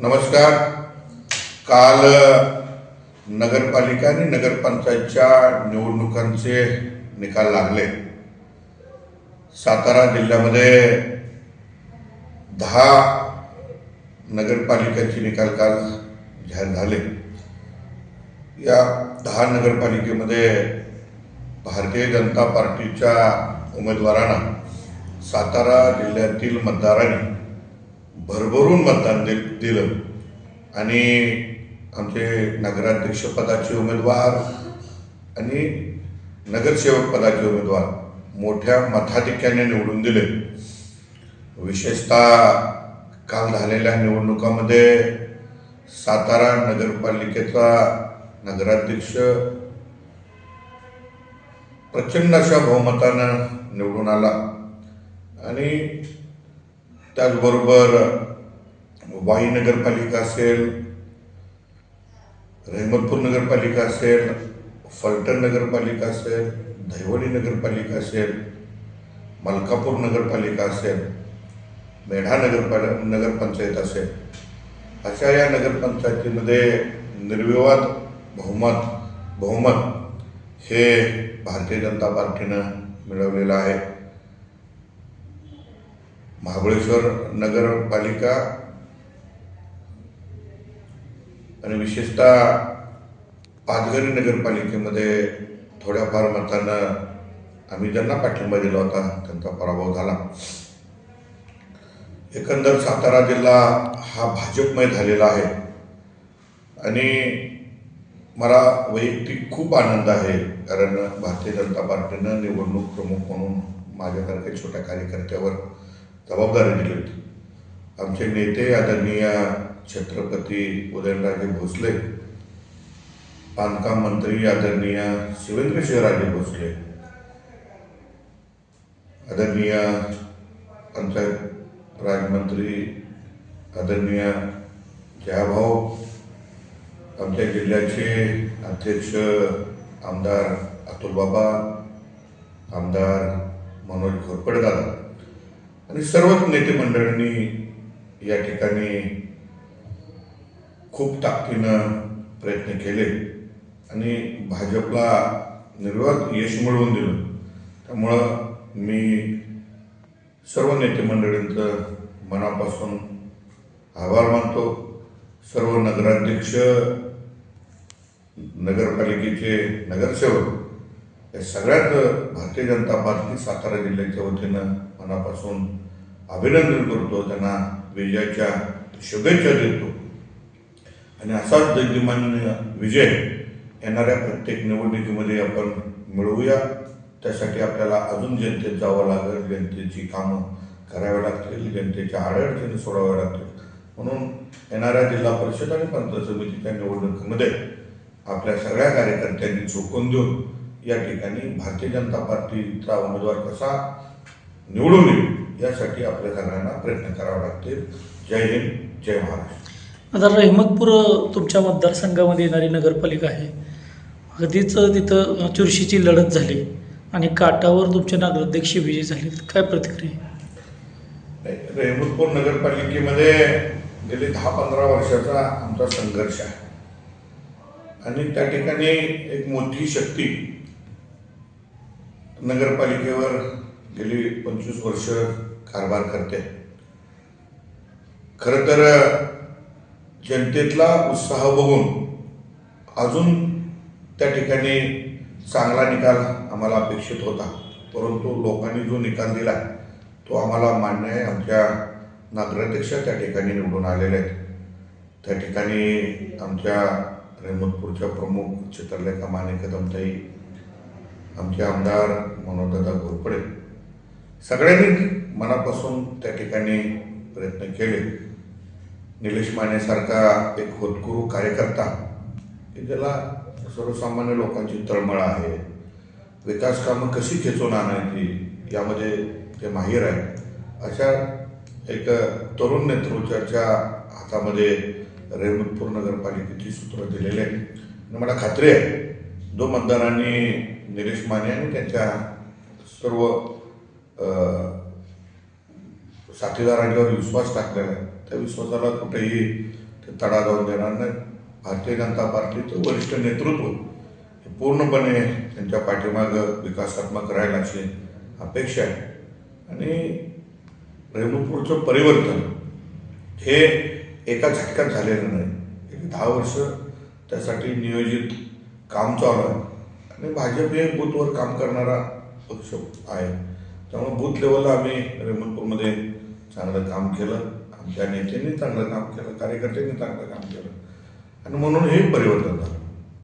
नमस्कार. काल नगरपालिका आणि नगरपंचायतच्या निवडणुकांचे निकाल लागले. सातारा जिल्ह्यामध्ये दहा नगरपालिकांचे निकाल काल जाहीर झाले. या दहा नगरपालिकेमध्ये भारतीय जनता पार्टीच्या उमेदवारांना सातारा जिल्ह्यातील मतदारांनी भरभरून मतदान दि दिलं. आणि आमचे नगराध्यक्षपदाचे उमेदवार आणि नगरसेवक पदाचे उमेदवार मोठ्या मताधिक्याने निवडून दिले. विशेषतः काल झालेल्या निवडणुकामध्ये सातारा नगरपालिकेचा नगराध्यक्ष प्रचंड अशा बहुमतानं निवडून आला. आणि त्याचबरोबर वाई नगरपालिका असेल रहमतपूर नगरपालिका असेल फलटण नगरपालिका असेल दहिवडी नगरपालिका असेल मलकापूर नगरपालिका असेल मेढा नगरपाल नगरपंचायत असेल. अशा या नगरपंचायतीमध्ये निर्विवाद बहुमत बहुमत हे भारतीय जनता पार्टीनं मिळवलेलं आहे. महाबळेश्वर नगरपालिका आणि विशेषतः पाचगणी नगरपालिकेमध्ये थोड्याफार मतानं आम्ही ज्यांना पाठिंबा दिला होता त्यांचा पराभव झाला. एकंदर सातारा जिल्हा हा भाजपमय झालेला आहे. आणि मला वैयक्तिक खूप आनंद आहे कारण भारतीय जनता पार्टीनं निवडणूक प्रमुख म्हणून माझ्यासारख्या छोट्या कार्यकर्त्यावर जबाबदारी दिली होती. आमचे नेते आदरणीय छत्रपती उदयनराजे भोसले बांधकाम मंत्री आदरणीय शिवेंद्रशिवराजे भोसले आदरणीय पंचायत राजमंत्री आदरणीय जयाभाऊ आमच्या जिल्ह्याचे अध्यक्ष आमदार अतुल बाबा आमदार मनोज घोरपडे दादा आणि सर्वच नेते मंडळींनी या ठिकाणी खूप ताकदीनं प्रयत्न केले आणि भाजपला निर्वात यश मिळवून दिलं. त्यामुळं मी सर्व नेते मंडळींचं मनापासून आभार मानतो. सर्व नगराध्यक्ष नगरपालिकेचे नगरसेवक या सगळ्यात भारतीय जनता पार्टी सातारा जिल्ह्याच्या वतीनं मनापासून अभिनंदन करतो त्यांना विजयाच्या शुभेच्छा देतो. आणि असाच दैद्यमान्य विजय येणाऱ्या प्रत्येक निवडणुकीमध्ये आपण मिळवूया. त्यासाठी आपल्याला अजून जनतेत जावं लागेल जनतेची कामं करावी लागतील जनतेच्या अडचणी सोडाव्या लागतील. म्हणून येणाऱ्या जिल्हा परिषद आणि पंचायत समितीच्या निवडणुकीमध्ये आपल्या सगळ्या कार्यकर्त्यांनी झोकून देऊन या ठिकाणी भारतीय जनता पार्टीचा उमेदवार कसा निवडून येईल यासाठी आपल्या सगळ्यांना प्रयत्न करावे लागतील. जय हिंद जय महाराष्ट्र. आता रहमतपूर तुमच्या मतदारसंघामध्ये येणारी नगरपालिका आहे. अगदीच तिथं चुरशीची लढत झाली आणि काटावर तुमचे नगराध्यक्ष विजयी झाले काय प्रतिक्रिया रेहमतपूर नगरपालिकेमध्ये गेले दहा पंधरा वर्षाचा आमचा संघर्ष आहे. आणि त्या ठिकाणी एक मोठी शक्ती नगरपालिकेवर गेली पंचवीस वर्ष कारभार करते. खरं तर जनतेतला उत्साह बघून अजून त्या ठिकाणी चांगला निकाल आम्हाला अपेक्षित होता. परंतु लोकांनी जो निकाल दिला तो आम्हाला मान्य आहे. आमच्या नगराध्यक्ष त्या ठिकाणी निवडून आलेले आहेत. त्या ठिकाणी आमच्या रेहमतपूरच्या प्रमुख चित्रलेखा माने कदमताई आमचे आमदार मनोजदादा घोरपडे सगळ्यांनी मनापासून त्या ठिकाणी प्रयत्न केले. निलेश मानेसारखा एक होतकुरू कार्यकर्ता. की ज्याला सर्वसामान्य लोकांची तळमळ आहे. विकास कामं कशी खेचून आणायची यामध्ये ते माहीर आहेत अशा एक तरुण नेतृत्वाच्या हातामध्ये रेहमतपूर नगरपालिकेची सूत्र दिलेली आहे. आणि मला खात्री आहे जो मतदारांनी निलेश माने आणि त्यांच्या सर्व साथीदारांच्यावर विश्वास टाकलेला आहे. त्या विश्वासाला कुठेही ते तडा जाऊन देणार नाही भारतीय जनता पार्टीचं वरिष्ठ नेतृत्व हे पूर्णपणे त्यांच्या पाठीमागं विकासात्मक राहील अशी अपेक्षा आहे. आणि रेणूपूरचं परिवर्तन हे एका झटक्यात झालेलं नाही. एक दहा वर्ष त्यासाठी नियोजित काम चालू आहे. आणि भाजप हे बूथवर काम करणारा पक्ष आहे. त्यामुळे बूथ लेवलला आम्ही रेमनपूरमध्ये चांगलं काम केलं. आमच्या नेत्यांनी चांगलं काम केलं. कार्यकर्त्यांनी चांगलं काम केलं. आणि म्हणून हे परिवर्तन झालं.